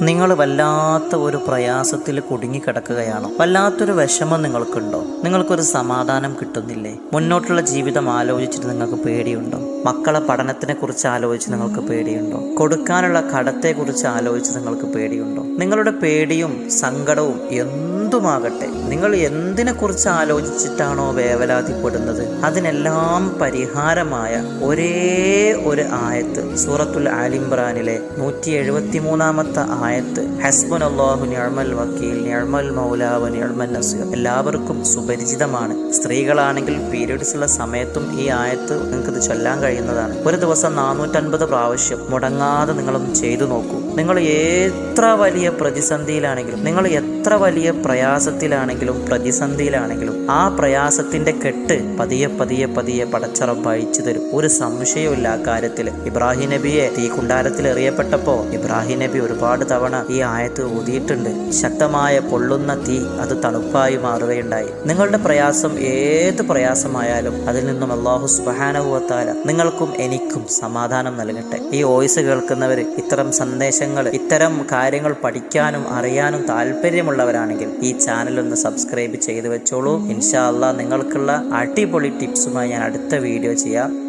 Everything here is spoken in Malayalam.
നിങ്ങൾ വല്ലാത്ത ഒരു പ്രയാസത്തിൽ കുടുങ്ങിക്കിടക്കുകയാണോ? വല്ലാത്തൊരു വിഷമം നിങ്ങൾക്കുണ്ടോ? നിങ്ങൾക്കൊരു സമാധാനം കിട്ടുന്നില്ലേ? മുന്നോട്ടുള്ള ജീവിതം ആലോചിച്ചിട്ട് നിങ്ങൾക്ക് പേടിയുണ്ടോ? മക്കളെ പഠനത്തിനെ കുറിച്ച് ആലോചിച്ച് നിങ്ങൾക്ക് പേടിയുണ്ടോ? കൊടുക്കാനുള്ള കടത്തെക്കുറിച്ച് ആലോചിച്ച് നിങ്ങൾക്ക് പേടിയുണ്ടോ? നിങ്ങളുടെ പേടിയും സങ്കടവും എന്തുമാകട്ടെ നിങ്ങൾ എന്തിനെ കുറിച്ച് ആലോചിച്ചിട്ടാണോ വേവലാതിപ്പെടുന്നത്? അതിനെല്ലാം പരിഹാരമായ ഒരേ ഒരു ആയത്ത് സൂറത്തുൽ ആലിംബ്രാനിലെ നൂറ്റി എഴുപത്തി മൂന്നാമത്തെ ആയത്ത് ഹസ്ബുൻ അള്ളാഹു നിഴമൽ വക്കീൽ നിഴമൽ മൗലാവ് നിഴമൽ നസീർ. എല്ലാവർക്കും സുപരിചിതമാണ്. സ്ത്രീകളാണെങ്കിൽ പീരീഡ്സ് ഉള്ള സമയത്തും ഈ ആയത്ത് നിങ്ങൾക്ക് ഇത് ചൊല്ലാൻ കഴിയുന്നതാണ്. ഒരു ദിവസം നാനൂറ്റൻപത് പ്രാവശ്യം മുടങ്ങാതെ നിങ്ങളൊന്ന് ചെയ്തു നോക്കൂ. നിങ്ങൾ എത്ര വലിയ പ്രതിസന്ധിയിലാണെങ്കിലും നിങ്ങൾ എത്ര വലിയ പ്രയാസത്തിലാണെങ്കിലും പ്രതിസന്ധിയിലാണെങ്കിലും ആ പ്രയാസത്തിന്റെ കെട്ട് പതിയെ പതിയെ പതിയെ പടച്ചറപ്പ് തരും. ഒരു സംശയമില്ല ആ കാര്യത്തിൽ. ഇബ്രാഹിം നബിയെ തീ കുണ്ടാരത്തിൽ എറിയപ്പെട്ടപ്പോ ഇബ്രാഹിം നബി ഒരുപാട് തവണ ഈ ആയത്ത് ഊതിയിട്ടുണ്ട് ശക്തമായ പൊള്ളുന്ന തീ അത് തണുപ്പായി മാറുകയുണ്ടായി. നിങ്ങളുടെ പ്രയാസം ഏത് പ്രയാസമായാലും അതിൽ നിന്നും അള്ളാഹു സുബാനുഭവത്താല നിങ്ങൾക്കും എനിക്കും സമാധാനം നൽകട്ടെ. ഈ വോയിസ് കേൾക്കുന്നവർ ഇത്തരം സന്ദേശങ്ങൾ ഇത്തരം കാര്യങ്ങൾ പഠിക്കാനും അറിയാനും താല്പര്യമുള്ളവരാണെങ്കിൽ ചാനൽ ഒന്ന് സബ്സ്ക്രൈബ് ചെയ്ത് വെച്ചോളൂ. ഇൻഷാ അള്ളാഹ് നിങ്ങൾക്കുള്ള അടിപൊളി ടിപ്സുമായി ഞാൻ അടുത്ത വീഡിയോ ചെയ്യാം.